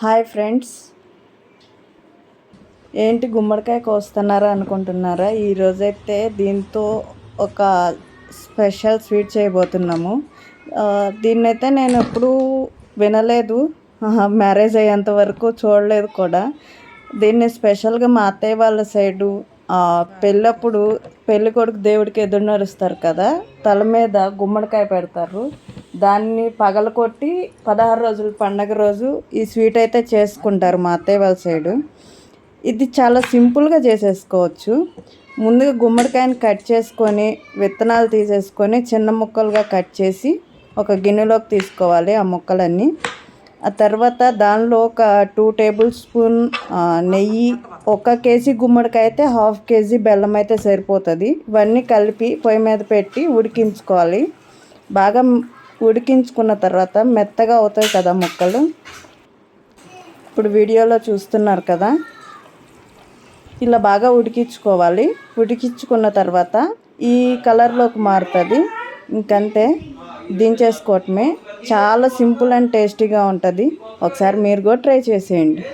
Hi friends. ఏంటి గుమ్మడికాయ కోస్తున్నారా అనుకుంటున్నారా? ఈరోజైతే దీంతో ఒక స్పెషల్ స్వీట్ చేయబోతున్నాము. దీన్నైతే నేను ఎప్పుడూ వినలేదు. మ్యారేజ్ అయ్యేంత వరకు చూడలేదు కూడా. దీన్ని స్పెషల్గా మా అత్తయ్య వాళ్ళ సైడు పెళ్ళప్పుడు పెళ్ళి కొడుకు దేవుడికి ఎదురు నడుస్తారు కదా తల మీద గుమ్మడికాయ పెడతారు. దాన్ని పగలకొట్టి పదహారు రోజుల పండగ రోజు ఈ స్వీట్ అయితే చేసుకుంటారు మా అత్తయ్య వాళ్ళ సైడు. ఇది చాలా సింపుల్గా చేసేసుకోవచ్చు. ముందుగా గుమ్మడికాయని కట్ చేసుకొని విత్తనాలు తీసేసుకొని చిన్న ముక్కలుగా కట్ చేసి ఒక గిన్నెలోకి తీసుకోవాలి ఆ ముక్కలన్నీ. ఆ తర్వాత దానిలో ఒక టూ టేబుల్ స్పూన్ నెయ్యి ఒక కేజీ గుమ్మడికాయ అయితే హాఫ్ కేజీ బెల్లం అయితే సరిపోతుంది. ఇవన్నీ కలిపి పొయ్యి మీద పెట్టి ఉడికించుకోవాలి. బాగా ఉడికించుకున్న తర్వాత మెత్తగా అవుతాయి కదా ముక్కలు. ఇప్పుడు వీడియోలో చూస్తున్నారు కదా. ఇలా బాగా ఉడికించుకోవాలి. ఉడికించుకున్న తర్వాత ఈ కలర్లోకి మారుతుంది. ఇంకంతే. దించేసుకోవటమే. చాలా సింపుల్ అండ్ టేస్టీగా ఉంటుంది. ఒకసారి మీరు కూడా ట్రై చేసేయండి.